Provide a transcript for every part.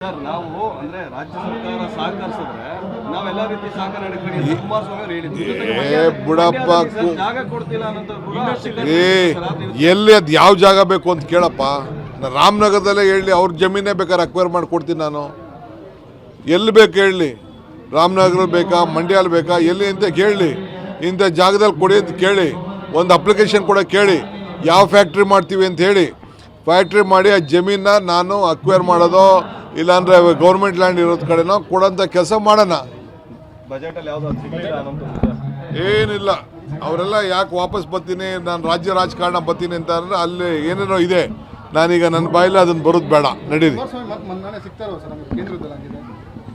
Sir ನಾವು ಅಂದ್ರೆ ರಾಜ್ಯ ಸರ್ಕಾರ ಸಹಕರಿಸಿದ್ರೆ ನಾವೆಲ್ಲ ರೀತಿ ಸಹಕಾರ ಕುಮಾರಸ್ವಾಮಿ ಅವರು ಹೇಳಿದ್ರು. ಬಿಡಪ್ಪ ಜಾಗ ಕೊಡ್ತಿಲ್ಲ ಅನ್ನೋದು ಎಲ್ಲಿ ಅದು ಯಾವ ಜಾಗ ಬೇಕು ಅಂತ ಕೇಳಪ್ಪ. ರಾಮನಗರದಲ್ಲೇ ಹೇಳಿ ಅವ್ರ ಜಮೀನೇ ಬೇಕಾದ್ರೆ ಅಕ್ವೈರ್ ಮಾಡ್ಕೊಡ್ತೀನಿ ನಾನು. ಎಲ್ಲಿ ಬೇಕು ಹೇಳಿ? ರಾಮನಗರ ಬೇಕಾ ಮಂಡ್ಯಲ್ಲಿ ಬೇಕಾ ಎಲ್ಲಿ ಅಂತ ಕೇಳಿ. ಇಂಥ ಜಾಗದಲ್ಲಿ ಕೊಡಿ ಅಂತ ಕೇಳಿ. ಒಂದು ಅಪ್ಲಿಕೇಶನ್ ಕೂಡ ಕೇಳಿ. ಯಾವ ಫ್ಯಾಕ್ಟ್ರಿ ಮಾಡ್ತೀವಿ ಅಂತ ಹೇಳಿ. ಫ್ಯಾಕ್ಟ್ರಿ ಮಾಡಿ ಆ ಜಮೀನ ನಾನು ಅಕ್ವೈರ್ ಮಾಡೋದು ಇಲ್ಲಾಂದ್ರೆ ಗೌರ್ಮೆಂಟ್ ಲ್ಯಾಂಡ್ ಇರೋದ್ ಕಡೆನೋ ಕೊಡೋಂಥ ಕೆಲಸ ಮಾಡೋಣ. ಏನಿಲ್ಲ. ಅವರೆಲ್ಲ ಯಾಕೆ ವಾಪಸ್ ಬರ್ತೀನಿ ನಾನು ರಾಜ್ಯ ರಾಜಕಾರಣ ಬರ್ತೀನಿ ಅಂತ ಅಂದ್ರೆ ಅಲ್ಲಿ ಏನೇನೋ ಇದೆ. ನಾನೀಗ ನನ್ನ ಬಾಯಲ್ಲಿ ಅದನ್ನು ಬರೋದು ಬೇಡ ನಡೀರಿ.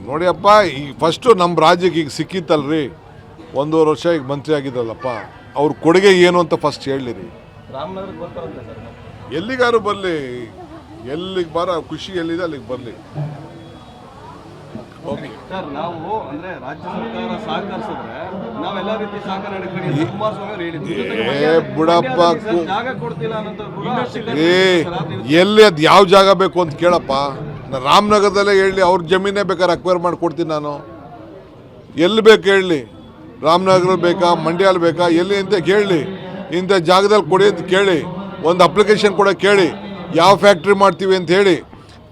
ನೋಡಿಯಪ್ಪ ಈ ಫಸ್ಟು ನಮ್ಮ ರಾಜ್ಯಕ್ಕೆ ಈಗ ಸಿಕ್ಕಿತ್ತಲ್ರಿ. ಒಂದೂವರೆ ವರ್ಷ ಈಗ ಮಂತ್ರಿ ಆಗಿದ್ರಲ್ಲಪ್ಪ ಅವ್ರ ಕೊಡುಗೆ ಏನು ಅಂತ ಫಸ್ಟ್ ಹೇಳಿರಿ. ಎಲ್ಲಿಗಾರು ಬರಲಿ. ಎಲ್ಲಿಗೆ ಬರ ಖುಷಿ ಎಲ್ಲಿದೆ ಅಲ್ಲಿಗೆ ಬರಲಿ. ಓಕೆ. ಸರ್ ನಾವು ಅಂದ್ರೆ ರಾಜ್ಯ ಸರ್ಕಾರ ಸಹಕರಿಸಿದ್ರೆ ನಾವೆಲ್ಲ ರೀತಿ ಸಹಕಾರ ನೀಡ್ತೀವಿ ಅಂತ ಕುಮಾರಸ್ವಾಮಿ ಅವರು ಹೇಳಿದ್ರು. ಏ ಮಂಡ್ಯದಲ್ಲಿ ಬಿಡಪ್ಪ ಕು- ಜಾಗ ಕೊಡ್ತಿಲ್ಲ ಅನ್ನೋದು ಎಲ್ಲಿ ಅದು ಯಾವ ಜಾಗ ಬೇಕು ಅಂತ ಕೇಳಪ್ಪ. ರಾಮನಗರದಲ್ಲೇ ಹೇಳಿ ಅವ್ರ ಜಮೀನೇ ಬೇಕಾದ್ರೆ ಅಕ್ವೈರ್ ಮಾಡ್ಕೊಡ್ತೀನಿ ನಾನು. ಎಲ್ಲಿ ಬೇಕು ಹೇಳಿ ರಾಮನಗರ ಬೇಕಾ ಮಂಡ್ಯಲ್ಲಿ ಬೇಕಾ ಎಲ್ಲಿ ಅಂತ ಕೇಳಿ ಇಂಥ ಜಾಗದಲ್ಲಿ ಕೊಡಿ ಅಂತ ಕೇಳಿ. ಒಂದು ಅಪ್ಲಿಕೇಶನ್ ಕೂಡ ಕೇಳಿ. ಯಾವ ಫ್ಯಾಕ್ಟ್ರಿ ಮಾಡ್ತೀವಿ ಅಂತ ಹೇಳಿ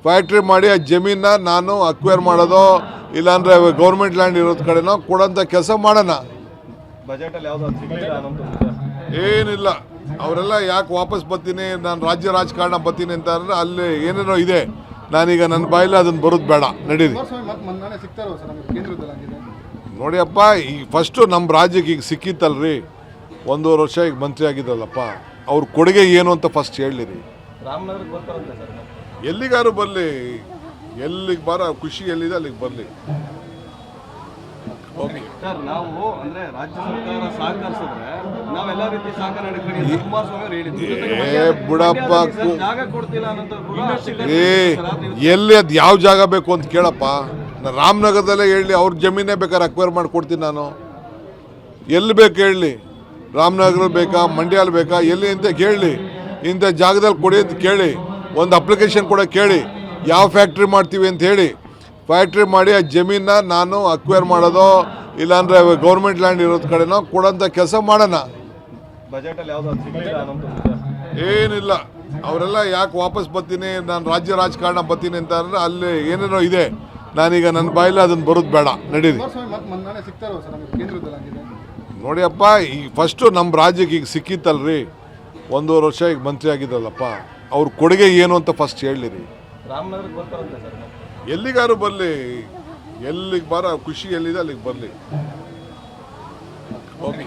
ಫ್ಯಾಕ್ಟ್ರಿ ಮಾಡಿ ಆ ಜಮೀನ ನಾನು ಅಕ್ವೈರ್ ಮಾಡೋದು ಇಲ್ಲಾಂದ್ರೆ ಗೌರ್ಮೆಂಟ್ ಲ್ಯಾಂಡ್ ಇರೋದ್ ಕಡೆನೋ ಕೊಡೋಂಥ ಕೆಲಸ ಮಾಡೋಣ. ಏನಿಲ್ಲ. ಅವರೆಲ್ಲ ಯಾಕೆ ವಾಪಸ್ ಬರ್ತೀನಿ ನಾನು ರಾಜ್ಯ ರಾಜಕಾರಣ ಬರ್ತೀನಿ ಅಂತ ಅಂದ್ರೆ ಅಲ್ಲಿ ಏನೇನೋ ಇದೆ. ನಾನೀಗ ನನ್ನ ಬಾಯಲ್ಲಿ ಅದನ್ನು ಬರೋದು ಬೇಡ ನಡೀರಿ. ನೋಡಿಯಪ್ಪ ಈ ಫಸ್ಟು ನಮ್ಮ ರಾಜ್ಯಕ್ಕೆ ಈಗ ಸಿಕ್ಕಿತ್ತಲ್ರಿ. ಒಂದೂವರೆ ವರ್ಷ ಈಗ ಮಂತ್ರಿ ಆಗಿದ್ದಲ್ಲಪ್ಪ. ಅವ್ರ ಕೊಡುಗೆ ಏನು ಅಂತ ಫಸ್ಟ್ ಹೇಳಿರಿ. ಎಲ್ಲಿಗಾರು ಬರಲಿ ಎಲ್ಲಿಗೆ ಬರ ಖುಷಿ ಎಲ್ಲಿದೆ ಅಲ್ಲಿಗೆ ಬರಲಿ. ಓಕೆ. ಸರ್ ನಾವು ಅಂದ್ರೆ ರಾಜ್ಯ ಸರ್ಕಾರ ಸಹಕರಿಸಿದ್ರೆ ನಾವೆಲ್ಲ ರೀತಿ ಸಹಕಾರ ನೀಡ್ತೀವಿ ಅಂತ ಕುಮಾರಸ್ವಾಮಿ ಹೇಳಿದ್ರು. ಜೊತೆಗೆ ಏ ಮಂಡ್ಯದಲ್ಲಿ ಬಿಡಪ್ಪ ಜಾಗ ಕೊಡ್ತಿಲ್ಲ ಅನ್ನೋದು ಎಲ್ಲಿ ಅದು ಯಾವ ಜಾಗ ಬೇಕು ಅಂತ ಕೇಳಪ್ಪ. ರಾಮನಗರದಲ್ಲೇ ಹೇಳಿ ಅವ್ರ ಜಮೀನೇ ಬೇಕಾದ್ರೆ ಅಕ್ವೈರ್ ಮಾಡ್ಕೊಡ್ತೀನಿ ನಾನು. ಎಲ್ಲಿ ಬೇಕು ಹೇಳಿ. ರಾಮನಗರ ಬೇಕಾ ಮಂಡ್ಯಲ್ಲಿ ಬೇಕಾ ಎಲ್ಲಿ ಅಂತ ಕೇಳಿ. ಇಂಥ ಜಾಗದಲ್ಲಿ ಕೊಡಿ ಅಂತ ಕೇಳಿ ಒಂದು ಅಪ್ಲಿಕೇಶನ್ ಕೂಡ ಕೇಳಿ ಯಾವ ಫ್ಯಾಕ್ಟ್ರಿ ಮಾಡ್ತೀವಿ ಅಂತ ಹೇಳಿ ಫ್ಯಾಕ್ಟ್ರಿ ಮಾಡಿ ಆ ಜಮೀನ ನಾನು ಅಕ್ವೈರ್ ಮಾಡೋದು ಇಲ್ಲಾಂದ್ರೆ ಗೌರ್ಮೆಂಟ್ ಲ್ಯಾಂಡ್ ಇರೋದ್ ಕಡೆನೋ ಕೊಡೋಂಥ ಕೆಲಸ ಮಾಡೋಣ. ಬಜೆಟ್ ಅಲ್ಲಿ ಯಾವ್ದು ಅದು ಸಿಗ್ಲಿಲ್ಲ ಅನ್ನೋದು ನಿಜ. ಏನಿಲ್ಲ. ಅವರೆಲ್ಲ ಯಾಕೆ ವಾಪಸ್ ಬರ್ತೀನಿ ನಾನು ರಾಜ್ಯ ರಾಜಕಾರಣ ಬರ್ತೀನಿ ಅಂತ ಅಂದ್ರೆ ಅಲ್ಲಿ ಏನೇನೋ ಇದೆ. ನಾನೀಗ ನನ್ನ ಬಾಯಲ್ಲಿ ಅದನ್ನು ಬರೋದು ಬೇಡ ನಡೀರಿ. ಕುಮಾರಸ್ವಾಮಿ ಮತ್ತೆ ಮೊನ್ನೆ ಸಿಗ್ತಾರೋ ಸರ್ ನಮಗೆ ಕೇಂದ್ರದಲ್ಲಿ ಆಗಿದೆ ನೋಡಿಯಪ್ಪ ಈ ಫಸ್ಟು ನಮ್ಮ ರಾಜ್ಯಕ್ಕೆ ಈಗ ಸಿಕ್ಕಿತ್ತಲ್ರಿ. ಒಂದೂವರೆ ವರ್ಷ ಈಗ ಮಂತ್ರಿ ಆಗಿದ್ರಲ್ಲಪ್ಪ ಅವ್ರ ಕೊಡುಗೆ ಏನು ಅಂತ ಫಸ್ಟ್ ಹೇಳಿರಿ. ಎಲ್ಲಿಗಾರು ಬರಲಿ, ಎಲ್ಲಿಗೆ ಬರ, ಖುಷಿ ಎಲ್ಲಿದೆ ಅಲ್ಲಿಗೆ ಬರಲಿ. ಓಕೆ